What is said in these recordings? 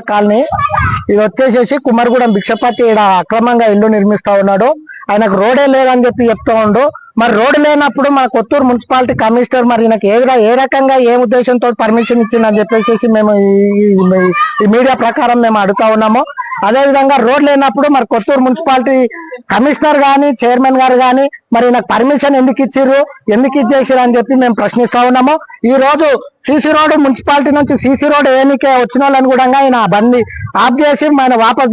Colony. ఇది వచ్చేసేసి కుమార్గూడెం భిక్షపతి ఈడ అక్రమంగా ఇల్లు నిర్మిస్తా ఉన్నాడు. ఆయనకు రోడే లేదని చెప్పి చెప్తా ఉండు. మరి రోడ్డు లేనప్పుడు మన కొత్తూరు మున్సిపాలిటీ కమిషనర్ మరి ఈయనకి ఏ ఏ రకంగా ఏ ఉద్దేశంతో పర్మిషన్ ఇచ్చిందని చెప్పేసి మేము ఈ- మీడియా ప్రకారం మేము అడుగుతా ఉన్నాము. అదే విధంగా రోడ్ లేనప్పుడు మరి కొత్తూరు మున్సిపాలిటీ కమిషనర్ కానీ చైర్మన్ గారు కానీ మరి నాకు పర్మిషన్ ఎందుకు ఇచ్చిర్రు? ఎందుకు ఇచ్చేసారు అని చెప్పి మేము ప్రశ్నిస్తా ఉన్నాము. ఈ రోజు సీసీ రోడ్ మున్సిపాలిటీ నుంచి సీసీ రోడ్ ఏనికే వచ్చిన వాళ్ళని కూడా ఆయన బండి ఆఫ్ చేసి ఆయన వాపస్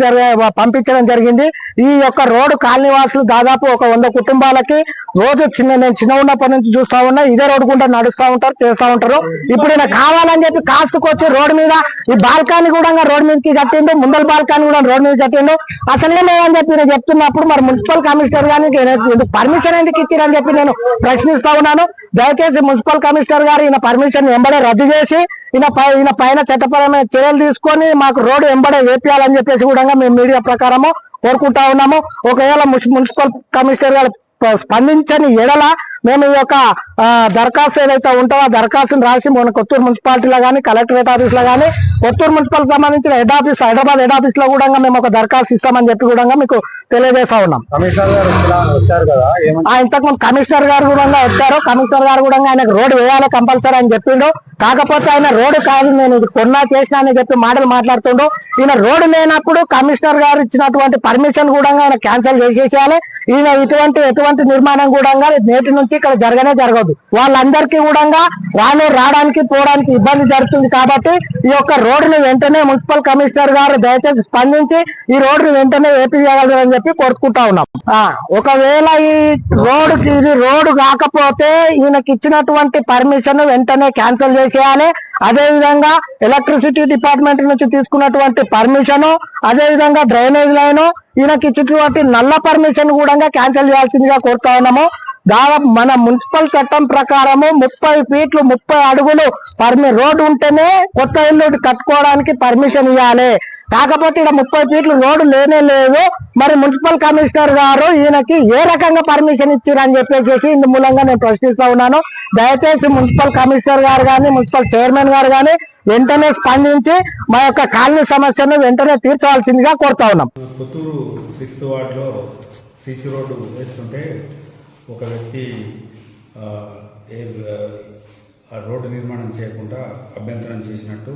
పంపించడం జరిగింది. ఈ యొక్క రోడ్డు కాలనీ వాసులు దాదాపు ఒక వంద కుటుంబాలకి రోజు చిన్న నేను చిన్న ఉన్నప్పటి నుంచి చూస్తా ఉన్నా ఇదే రోడ్డు గుండా నడుస్తూ ఉంటారు చేస్తా ఉంటారు. ఇప్పుడు ఈయన కావాలని చెప్పి కాస్తుకొచ్చి రోడ్డు మీద ఈ బాల్కనీ కూడా రోడ్డు మీదకి కట్టిండు ముందల బాల్కనీ కూడా రోడ్డు మీద కట్టిండు. అసలు ఏమేమని చెప్పి నేను చెప్తున్నప్పుడు మరి మున్సిపల్ కమిషనర్ గానీ పర్మిషన్ పర్మిషన్ ఎందుకు ఇచ్చారని చెప్పి నేను ప్రశ్నిస్తా ఉన్నాను. దయచేసి మున్సిపల్ కమిషనర్ గారు ఈయన పర్మిషన్ ఎంబడే రద్దు చేసి ఈయన ఈయన పైన చట్టపరమైన చర్యలు తీసుకొని మాకు రోడ్డు ఎంబడే వేపియాలని చెప్పేసి కూడా మేము మీడియా ప్రకారము కోరుకుంటా ఉన్నాము. ఒకవేళ మున్సిపల్ కమిషనర్ గారు స్పందించని ఎడల మేము ఈ యొక్క దరఖాస్తు ఏదైతే ఉంటో ఆ దరఖాస్తును రాసి మన కొత్తూరు మున్సిపాలిటీలో కానీ కలెక్టరేట్ ఆఫీస్లో కానీ కొత్తూరు మున్సిపల్ సంబంధించిన హెడ్ ఆఫీస్ హైదరాబాద్ హెడ్ ఆఫీస్లో కూడా మేము ఒక దరఖాస్తు ఇస్తామని చెప్పి కూడా మీకు తెలియజేస్తా ఉన్నాం. కమిషనర్ గారు ఇక్కడ వచ్చారు కదా ఏమని ఆ ఇంతకు ముందు కమిషనర్ గారు కూడా వచ్చారు. కమిషనర్ గారు కూడా ఆయనకు రోడ్డు వేయాలి కంపల్సరీ అని చెప్పిండు. కాకపోతే ఆయన రోడ్డు కాదు నేను ఇది కొన్నా చేసిన అని చెప్పి మాటలు మాట్లాడుతుండు ఈయన రోడ్డు లేనప్పుడు కమిషనర్ గారు ఇచ్చినటువంటి పర్మిషన్ కూడా ఆయన క్యాన్సిల్ చేసేసేయాలి. ఈయన ఇటువంటి ఎటువంటి నిర్మాణం కూడా నేటి నుంచి ఇక్కడ జరగనే జరగదు. వాళ్ళందరికీ కూడా వాళ్ళు రావడానికి పోవడానికి ఇబ్బంది జరుగుతుంది కాబట్టి ఈ యొక్క రోడ్డును వెంటనే మున్సిపల్ కమిషనర్ గారు దయచేసి స్పందించి ఈ రోడ్డును వెంటనే ఏపీయగలరు అని చెప్పి కోరుకుంటా ఉన్నాం. ఆ, ఒకవేళ ఈ రోడ్డుకి ఇది రోడ్డు కాకపోతే ఈయనకి ఇచ్చినటువంటి పర్మిషన్ వెంటనే క్యాన్సిల్ చేయాలి. అదే విధంగా ఎలక్ట్రిసిటీ డిపార్ట్మెంట్ నుంచి తీసుకున్నటువంటి పర్మిషన్ అదే విధంగా డ్రైనేజ్ లైన్ ఈయనకి ఇచ్చినటువంటి నల్ల పర్మిషన్ కూడా క్యాన్సిల్ చేయాల్సిందిగా కోరుతా ఉన్నాము. దాదాపు మన మున్సిపల్ చట్టం ప్రకారము ముప్పై ఫీట్లు ముప్పై అడుగులు పర్మి రోడ్డు ఉంటేనే కొత్త ఇల్లు కట్టుకోవడానికి పర్మిషన్ ఇవ్వాలి కాకపోతే ఇక్కడ ముప్పై ఫీట్లు రోడ్డు లేనే లేదు. మరి మున్సిపల్ కమిషనర్ గారు ఈయనకి ఏ రకంగా పర్మిషన్ ఇచ్చారని చెప్పేసి ఇందు మూలంగా నేను ప్రశ్నిస్తా ఉన్నాను. దయచేసి మున్సిపల్ కమిషనర్ గారు కానీ మున్సిపల్ చైర్మన్ గారు కానీ వెంటనే స్పందించి మా యొక్క కాలనీ సమస్యను వెంటనే తీర్చవలసిందిగా కోరుతా ఉన్నాం. పుత్తూరు సిక్స్త్ వార్డులో సీసీ రోడ్డు వేస్తుంటే ఒక వ్యక్తి రోడ్డు నిర్మాణం చేయకుండా అభ్యంతరం చేసినట్టు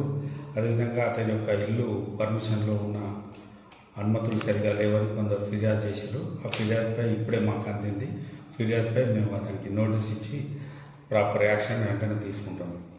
అదేవిధంగా అతని యొక్క ఇల్లు పర్మిషన్లో ఉన్న అనుమతులు సరిగా లేవని కొందరు ఫిర్యాదు చేశారు. ఆ ఫిర్యాదుపై ఇప్పుడే మాకు అందింది. ఫిర్యాదుపై మేము అతనికి నోటీస్ ఇచ్చి ప్రాపర్ యాక్షన్ వెంటనే తీసుకుంటాము.